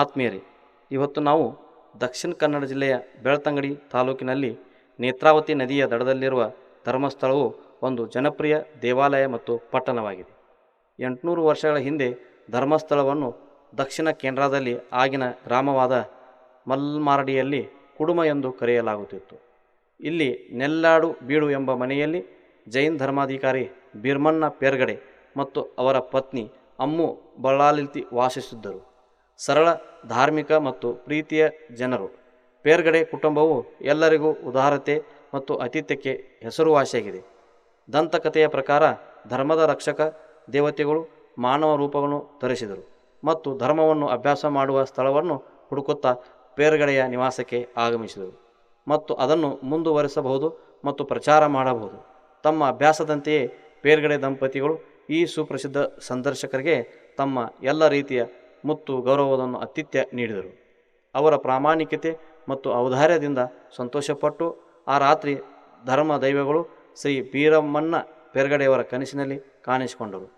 ಆತ್ಮೀಯರೇ ಇವತ್ತು ನಾವು ದಕ್ಷಿಣ ಕನ್ನಡ ಜಿಲ್ಲೆಯ ಬೆಳ್ತಂಗಡಿ ತಾಲೂಕಿನಲ್ಲಿ ನೇತ್ರಾವತಿ ನದಿಯ ದಡದಲ್ಲಿರುವ ಧರ್ಮಸ್ಥಳವು ಒಂದು ಜನಪ್ರಿಯ ದೇವಾಲಯ ಮತ್ತು ಪಟ್ಟಣವಾಗಿದೆ. ಎಂಟುನೂರು ವರ್ಷಗಳ ಹಿಂದೆ ಧರ್ಮಸ್ಥಳವನ್ನು ದಕ್ಷಿಣ ಕೇಂದ್ರದಲ್ಲಿ ಆಗಿನ ಗ್ರಾಮವಾದ ಮಲ್ಮಾರಡಿಯಲ್ಲಿ ಕುಡುಮ ಎಂದು ಕರೆಯಲಾಗುತ್ತಿತ್ತು. ಇಲ್ಲಿ ನೆಲ್ಲಾಡು ಬೀಡು ಎಂಬ ಮನೆಯಲ್ಲಿ ಜೈನ್ ಧರ್ಮಾಧಿಕಾರಿ ಬಿರ್ಮಣ್ಣ ಪೇರ್ಗಡೆ ಮತ್ತು ಅವರ ಪತ್ನಿ ಅಮ್ಮು ಬಳ್ಳಾಲಿತಿ ವಾಸಿಸಿದ್ದರು ಸರಳ, ಧಾರ್ಮಿಕ ಮತ್ತು ಪ್ರೀತಿಯ ಜನರು. ಪೇರ್ಗಡೆ ಕುಟುಂಬವು ಎಲ್ಲರಿಗೂ ಉದಾರತೆ ಮತ್ತು ಆತಿಥ್ಯಕ್ಕೆ ಹೆಸರುವಾಸಿಯಾಗಿದೆ. ದಂತಕಥೆಯ ಪ್ರಕಾರ ಧರ್ಮದ ರಕ್ಷಕ, ದೇವತೆಗಳು ಮಾನವ ರೂಪವನ್ನು ಧರಿಸಿದರು ಮತ್ತು ಧರ್ಮವನ್ನು ಅಭ್ಯಾಸ ಮಾಡುವ ಸ್ಥಳವನ್ನು ಹುಡುಕುತ್ತಾ ಪೇರ್ಗಡೆಯ ನಿವಾಸಕ್ಕೆ ಆಗಮಿಸಿದರು ಮತ್ತು ಅದನ್ನು ಮುಂದುವರಿಸಬಹುದು ಮತ್ತು ಪ್ರಚಾರ ಮಾಡಬಹುದು. ತಮ್ಮ ಅಭ್ಯಾಸದಂತೆಯೇ ಪೇರ್ಗಡೆ ದಂಪತಿಗಳು ಈ ಸುಪ್ರಸಿದ್ಧ ಸಂದರ್ಶಕರಿಗೆ ತಮ್ಮ ಎಲ್ಲ ರೀತಿಯ ಮುತ್ತು ಗೌರವವನ್ನು ಆತಿಥ್ಯ ನೀಡಿದರು. ಅವರ ಪ್ರಾಮಾಣಿಕತೆ ಮತ್ತು ಔದಾರ್ಯದಿಂದ ಸಂತೋಷಪಟ್ಟು ಆ ರಾತ್ರಿ ಧರ್ಮ ದೈವಗಳು ಶ್ರೀ ಬೀರಮ್ಮನ್ನ ಪೆರ್ಗಡೆಯವರ ಕನಸಿನಲ್ಲಿ ಕಾಣಿಸಿಕೊಂಡರು.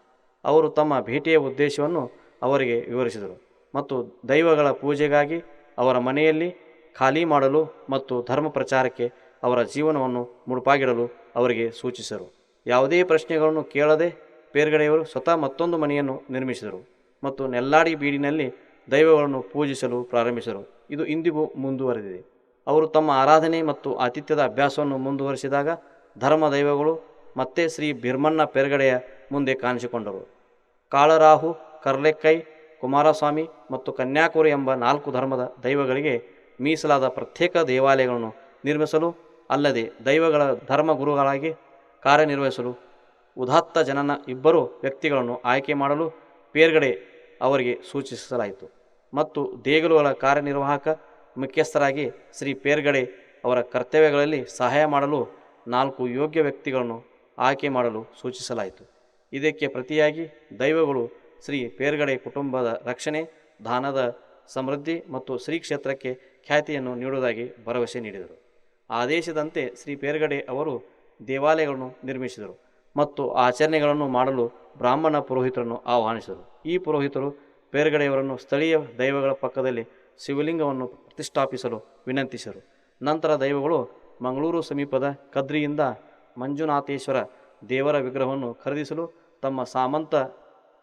ಅವರು ತಮ್ಮ ಭೇಟಿಯ ಉದ್ದೇಶವನ್ನು ಅವರಿಗೆ ವಿವರಿಸಿದರು ಮತ್ತು ದೈವಗಳ ಪೂಜೆಗಾಗಿ ಅವರ ಮನೆಯಲ್ಲಿ ಖಾಲಿ ಮಾಡಲು ಮತ್ತು ಧರ್ಮ ಪ್ರಚಾರಕ್ಕೆ ಅವರ ಜೀವನವನ್ನು ಮುಡುಪಾಗಿಡಲು ಅವರಿಗೆ ಸೂಚಿಸಿದರು. ಯಾವುದೇ ಪ್ರಶ್ನೆಗಳನ್ನು ಕೇಳದೆ ಪೇರ್ಗಡೆಯವರು ಸ್ವತಃ ಮತ್ತೊಂದು ಮನೆಯನ್ನು ನಿರ್ಮಿಸಿದರು. ಮತ್ತು ನೆಲ್ಲಾಡಿ ಬೀಡಿನಲ್ಲಿ ದೈವಗಳನ್ನು ಪೂಜಿಸಲು ಪ್ರಾರಂಭಿಸಿದರು. ಇದು ಇಂದಿಗೂ ಮುಂದುವರೆದಿದೆ. ಅವರು ತಮ್ಮ ಆರಾಧನೆ ಮತ್ತು ಆತಿಥ್ಯದ ಅಭ್ಯಾಸವನ್ನು ಮುಂದುವರಿಸಿದಾಗ ಧರ್ಮ ದೈವಗಳು ಮತ್ತೆ ಶ್ರೀ ಬಿರ್ಮಣ್ಣ ಪೆರ್ಗಡೆಯ ಮುಂದೆ ಕಾಣಿಸಿಕೊಂಡರು. ಕಾಳರಾಹು, ಕರ್ಲೆಕ್ಕೈ, ಕುಮಾರಸ್ವಾಮಿ ಮತ್ತು ಕನ್ಯಾಕುರಿ ಎಂಬ ನಾಲ್ಕು ಧರ್ಮದ ದೈವಗಳಿಗೆ ಮೀಸಲಾದ ಪ್ರತ್ಯೇಕ ದೇವಾಲಯಗಳನ್ನು ನಿರ್ಮಿಸಲು ಅಲ್ಲದೆ ದೈವಗಳ ಧರ್ಮಗುರುಗಳಾಗಿ ಕಾರ್ಯನಿರ್ವಹಿಸಲು ಉದಾತ್ತ ಜನನ ಇಬ್ಬರು ವ್ಯಕ್ತಿಗಳನ್ನು ಆಯ್ಕೆ ಮಾಡಲು ಪೇರ್ಗಡೆ ಅವರಿಗೆ ಸೂಚಿಸಲಾಯಿತು. ಮತ್ತು ದೇಗುಲಗಳ ಕಾರ್ಯನಿರ್ವಾಹಕ ಮುಖ್ಯಸ್ಥರಾಗಿ ಶ್ರೀ ಪೇರ್ಗಡೆ ಅವರ ಕರ್ತವ್ಯಗಳಲ್ಲಿ ಸಹಾಯ ಮಾಡಲು ನಾಲ್ಕು ಯೋಗ್ಯ ವ್ಯಕ್ತಿಗಳನ್ನು ಆಯ್ಕೆ ಮಾಡಲು ಸೂಚಿಸಲಾಯಿತು. ಇದಕ್ಕೆ ಪ್ರತಿಯಾಗಿ ದೈವಗಳು ಶ್ರೀ ಪೇರ್ಗಡೆ ಕುಟುಂಬದ ರಕ್ಷಣೆ, ದಾನದ ಸಮೃದ್ಧಿ ಮತ್ತು ಶ್ರೀ ಕ್ಷೇತ್ರಕ್ಕೆ ಖ್ಯಾತಿಯನ್ನು ನೀಡುವುದಾಗಿ ಭರವಸೆ ನೀಡಿದರು. ಆದೇಶದಂತೆ ಶ್ರೀ ಪೇರ್ಗಡೆ ಅವರು ದೇವಾಲಯಗಳನ್ನು ನಿರ್ಮಿಸಿದರು. ಮತ್ತು ಆಚರಣೆಗಳನ್ನು ಮಾಡಲು ಬ್ರಾಹ್ಮಣ ಪುರೋಹಿತರನ್ನು ಆಹ್ವಾನಿಸಿದರು. ಈ ಪುರೋಹಿತರು ಬೇರ್ಗಡೆಯವರನ್ನು ಸ್ಥಳೀಯ ದೈವಗಳ ಪಕ್ಕದಲ್ಲಿ ಶಿವಲಿಂಗವನ್ನು ಪ್ರತಿಷ್ಠಾಪಿಸಲು ವಿನಂತಿಸಿದರು. ನಂತರ ದೈವಗಳು ಮಂಗಳೂರು ಸಮೀಪದ ಕದ್ರಿಯಿಂದ ಮಂಜುನಾಥೇಶ್ವರ ದೇವರ ವಿಗ್ರಹವನ್ನು ಖರೀದಿಸಲು ತಮ್ಮ ಸಾಮಂತ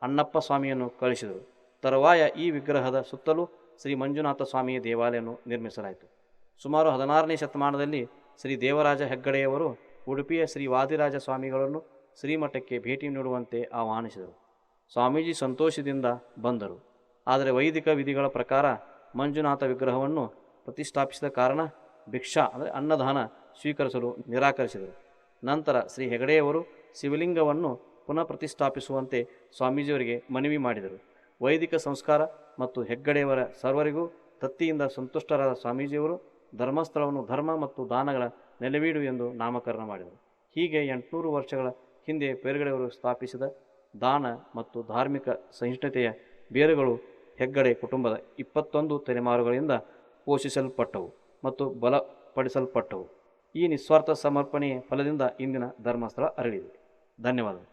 ಅಣ್ಣಪ್ಪ ಸ್ವಾಮಿಯನ್ನು ಕಳಿಸಿದರು ತರುವಾಯ ಈ ವಿಗ್ರಹದ ಸುತ್ತಲೂ ಶ್ರೀ ಮಂಜುನಾಥ ಸ್ವಾಮಿಯ ದೇವಾಲಯವನ್ನು ನಿರ್ಮಿಸಲಾಯಿತು. ಸುಮಾರು ಹದಿನಾರನೇ ಶತಮಾನದಲ್ಲಿ ಶ್ರೀ ದೇವರಾಜ ಹೆಗ್ಗಡೆಯವರು ಉಡುಪಿಯ ಶ್ರೀ ವಾದಿರಾಜ ಸ್ವಾಮಿಗಳನ್ನು ಶ್ರೀಮಠಕ್ಕೆ ಭೇಟಿ ನೀಡುವಂತೆ ಆಹ್ವಾನಿಸಿದರು. ಸ್ವಾಮೀಜಿ ಸಂತೋಷದಿಂದ ಬಂದರು. ಆದರೆ ವೈದಿಕ ವಿಧಿಗಳ ಪ್ರಕಾರ ಮಂಜುನಾಥ ವಿಗ್ರಹವನ್ನು ಪ್ರತಿಷ್ಠಾಪಿಸಿದ ಕಾರಣ ಭಿಕ್ಷಾ, ಅಂದರೆ ಅನ್ನದಾನ ಸ್ವೀಕರಿಸಲು ನಿರಾಕರಿಸಿದರು. ನಂತರ ಶ್ರೀ ಹೆಗಡೆಯವರು ಶಿವಲಿಂಗವನ್ನು ಪುನಃ ಪ್ರತಿಷ್ಠಾಪಿಸುವಂತೆ ಸ್ವಾಮೀಜಿಯವರಿಗೆ ಮನವಿ ಮಾಡಿದರು. ವೈದಿಕ ಸಂಸ್ಕಾರ ಮತ್ತು ಹೆಗ್ಗಡೆಯವರ ಸರ್ವರಿಗೂ ತತ್ತಿಯಿಂದ ಸಂತುಷ್ಟರಾದ ಸ್ವಾಮೀಜಿಯವರು ಧರ್ಮಸ್ಥಳವನ್ನು ಧರ್ಮ ಮತ್ತು ದಾನಗಳ ನೆಲೆವೀಡು ಎಂದು ನಾಮಕರಣ ಮಾಡಿದರು. ಹೀಗೆ ಎಂಟುನೂರು ವರ್ಷಗಳ ಹಿಂದೆ ಪೇರ್ಗಡೆಯವರು ಸ್ಥಾಪಿಸಿದ ದಾನ ಮತ್ತು ಧಾರ್ಮಿಕ ಸಹಿಷ್ಣುತೆಯ ಬೇರುಗಳು ಹೆಗ್ಗಡೆ ಕುಟುಂಬದ ಇಪ್ಪತ್ತೊಂದು ತಲೆಮಾರುಗಳಿಂದ ಪೋಷಿಸಲ್ಪಟ್ಟವು ಮತ್ತು ಬಲಪಡಿಸಲ್ಪಟ್ಟವು. ಈ ನಿಸ್ವಾರ್ಥ ಸಮರ್ಪಣೆಯ ಫಲದಿಂದ ಇಂದಿನ ಧರ್ಮಸ್ಥಳ ಅರಳಿದೆ. ಧನ್ಯವಾದಗಳು.